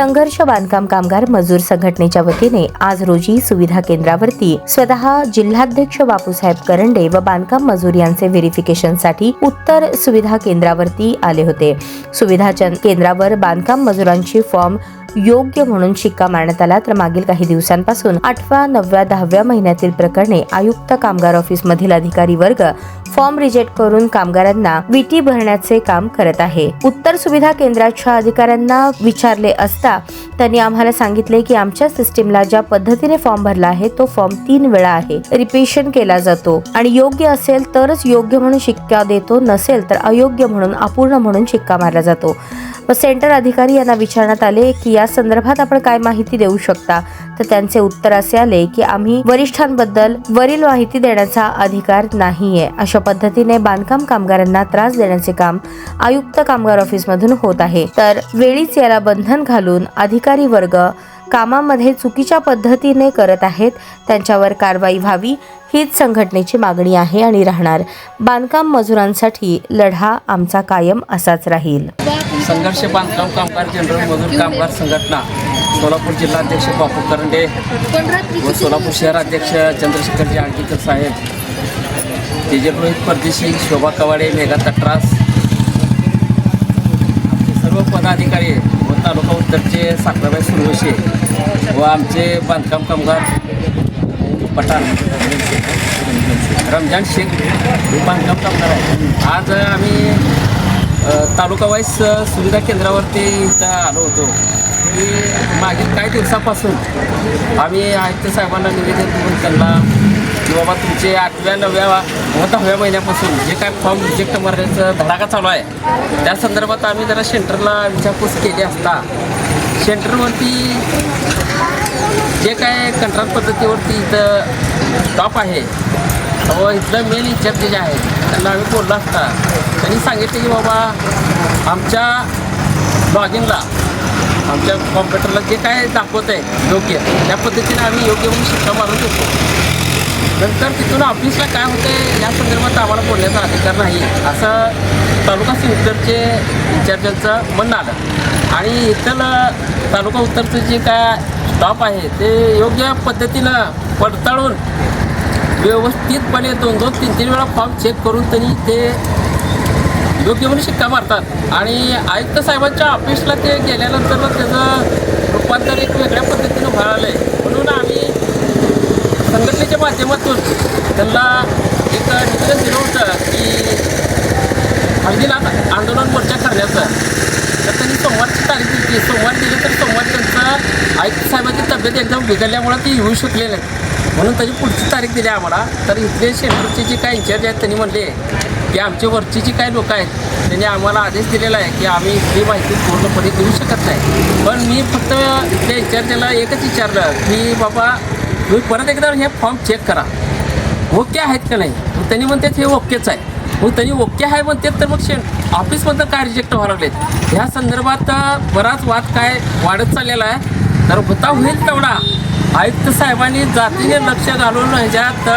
संघर्ष बांधकाम कामगार मजूर संघटनेच्या वतीने आज रोजी सुविधा केंद्रावरती स्वतः जिल्हाध्यक्ष बापूसाहेब करंडे व बांधकाम मजूर यांचे व्हेरिफिकेशनसाठी उत्तर सुविधा केंद्रावरती आले होते. सुविधा केंद्रावर बांधकाम मजुरांची फॉर्म योग्य म्हणून शिक्का मारण्यात आला तर मागील काही दिवसांपासून आठव्या नवव्या दहाव्या महिन्यातील प्रकरणे आयुक्त कामगार ऑफिस मधील अधिकारी वर्ग फॉर्म रिजेक्ट करून कामगारांना विटी भरण्याचे काम करत आहे. उत्तर सुविधा केंद्राच्या अधिकाऱ्यांना विचारले असता त्यांनी आम्हाला सांगितले की आमच्या सिस्टीमला ज्या पद्धतीने फॉर्म भरला आहे तो फॉर्म तीन वेळा आहे. रिपेशन केला जातो. आणि योग्य असेल तरच योग्य म्हणून शिक्का देतो नसेल तर अयोग्य म्हणून अपूर्ण म्हणून शिक्का मारला जातो. व सेंटर अधिकारी यांना विचारण्यात आले की या संदर्भात आपण काय माहिती देऊ शकता? तर त्यांचे उत्तर असे आले की आम्ही वरिष्ठांबद्दल वरील माहिती देण्याचा अधिकार नाहीये. अशा पद्धतीने बांधकाम कामगारांना त्रास देण्याचे काम आयुक्त कामगार ऑफिसमधून होत आहे. तर वेळीच याला बंधन घालून अधिकारी वर्ग कामामध्ये चुकीच्या पद्धतीने करत आहेत त्यांच्यावर कारवाई व्हावी हीच संघटनेची मागणी आहे आणि राहणार. बांधकाम मजुरांसाठी लढा आमचा कायम असाच राहील. संघर्ष बांधकाम कामगार जनरल मजूर कामगार संघटना सोलापूर जिल्हाध्यक्ष बापू करंडे व सोलापूर शहराध्यक्ष चंद्रशेखरजी आळकीकर साहेब. तेजरोहित परदेशी शोभा कवाडे मेघा तटरास सर्व पदाधिकारी व तालुका उत्तरचे साखराबाई सुरवशे व आमचे बांधकाम कामगार पठाण. रमजान शेख हे बांधकाम कामगार आहे आज आम्ही तालुका वाईज सुविधा केंद्रावरती इथं आलो होतो. की मागील काही दिवसापासून आम्ही आयुक्त साहेबांना निवेदन करून त्यांना की बाबा तुमचे आठव्या नवव्या व दहाव्या महिन्यापासून जे काय फॉर्म रिजेक्ट मारण्याचा धडाका चालू आहे त्या संदर्भात आम्ही जरा सेंटरला विचारपूस केली असता सेंटरवरती जे काय कंत्राट पद्धतीवरती इथं स्टॉप आहे व इथलं मेन इन्चार्ज जे आहेत त्यांना आम्ही बोललो असता. त्यांनी सांगितलं की बाबा आमच्या लॉगिनला आमच्या कॉम्प्युटरला जे काय दाखवत आहे योग्य त्या पद्धतीने आम्ही योग्य म्हणून शिक्षा मारून देतो नंतर तिथून ऑफिसला काय होतं या संदर्भात आम्हाला बोलण्याचा अधिकार नाही. असं तालुका उत्तरचे इन्चार्जांचं म्हणणं आलं. आणि इथलं तालुका उत्तरचं जे काय स्टॉप आहे ते योग्य पद्धतीनं पडताळून व्यवस्थितपणे दोन दोन तीन तीन वेळा फॉर्म चेक करून त्यांनी ते योग्य म्हणून शिक्का मारतात? आणि आयुक्त साहेबांच्या ऑफिसला ते गेल्यानंतर त्याचं रूपांतर एक वेगळ्या पद्धतीनं व्हायला आहे म्हणून आम्ही संघटनेच्या माध्यमातून त्यांना एक निवेदन दिलं होतं की हल्दीनाथ आंदोलन मोर्चा करण्याचं तर त्यांनी सोमवारची तारीख दिली होती. सोमवार दिली तर सोमवार त्यांचं आयुक्त साहेबांची तब्येत एकदम बिघडल्यामुळं ती येऊ शकले नाही म्हणून त्याची पुढची तारीख दिली आम्हाला. तर इथले सेंटरचे जे काही इन्चार्ज आहेत त्यांनी म्हणले की आमचे वरची जी काही लोक आहेत त्यांनी आम्हाला आदेश दिलेला आहे की आम्ही ही माहिती पूर्णपणे देऊ शकत नाही. पण मी फक्त इथल्या इन्चार्जला एकच विचारलं की बाबा तुम्ही परत एकदा हे फॉर्म चेक करा. ओके आहेत का नाही? मग त्यांनी म्हणतात हे ओकेच आहे. मग त्यांनी ओके आहे म्हणतात तर मग शे ऑफिसमधनं काय रिजेक्ट व्हायला लागलेत? ह्या संदर्भात बराच वाद काय वाढत चाललेला आहे. तर होता होईल तेवढा. आयुक्त साहेबांनी जातीने लक्ष घालून ह्याच्यात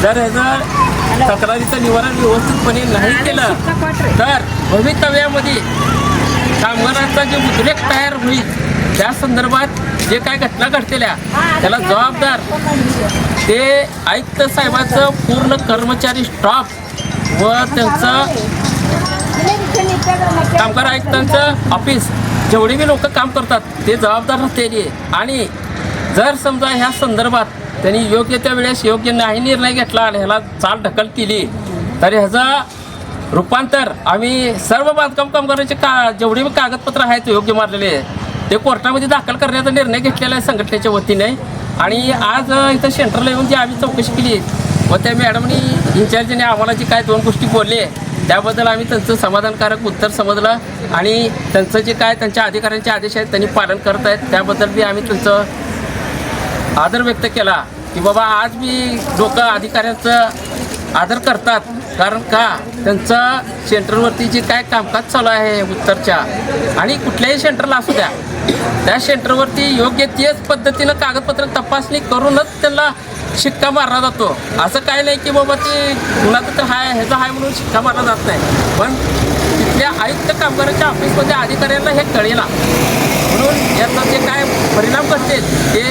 जर ह्याचं तक्रारीचं निवारण व्यवस्थितपणे नाही केलं तर भवितव्यामध्ये कामगारांचा जे उद्रेक तयार होईल त्या संदर्भात जे काय घटना घडलेल्या त्याला जबाबदार ते आयुक्त साहेबांचं पूर्ण कर्मचारी स्टाफ व त्यांचं कामगार आयुक्तांचं ऑफिस जेवढे बी लोक काम करतात ते जबाबदार आहे आणि जर समजा ह्या संदर्भात त्यांनी योग्य त्या वेळेस योग्य नाही निर्णय घेतला आणि ह्याला चाल ढकल केली तर ह्याचा रूपांतर आम्ही सर्व बांधकाम कामगारांचे का जेवढे कागदपत्र आहेत योग्य मारलेले ते कोर्टामध्ये दाखल करण्याचा निर्णय घेतलेला आहे संघटनेच्या वतीने. आणि आज इथं सेंटरला येऊन जी आम्ही चौकशी केली व त्या मॅडमनी इन्चार्जने आम्हाला जे काय दोन गोष्टी बोलले त्याबद्दल आम्ही त्यांचं समाधानकारक उत्तर समजलं आणि त्यांचं जे काय त्यांच्या अधिकाऱ्यांचे आदेश आहेत त्यांनी पालन करत आहेत त्याबद्दल बी आम्ही त्यांचं आदर व्यक्त केला की बाबा आज मी लोक अधिकाऱ्यांचं आदर करतात. कारण का? त्यांचं सेंटरवरती जे काय कामकाज चालू आहे उत्तरच्या आणि कुठल्याही सेंटरला असू द्या त्या सेंटरवरती योग्य तेच पद्धतीनं कागदपत्र तपासणी करूनच त्यांना शिक्का मारला जातो. असं काय नाही की बाबा ते कुणाचं तर हाय ह्याचं हाय म्हणून शिक्का मारला जात नाही. पण तिथल्या आयुक्त कामगारांच्या ऑफिसमध्ये अधिकाऱ्यांना हे कळेला म्हणून याचा जे काय परिणाम करतील ते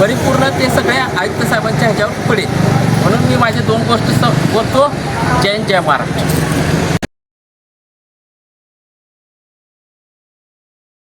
परिपूर्ण ते सगळ्या आयुक्त साहेबांच्या ह्याच्यावर पडेल. म्हणून मी माझे दोन गोष्टी स बोलतो. जय जय महाराष्ट्र.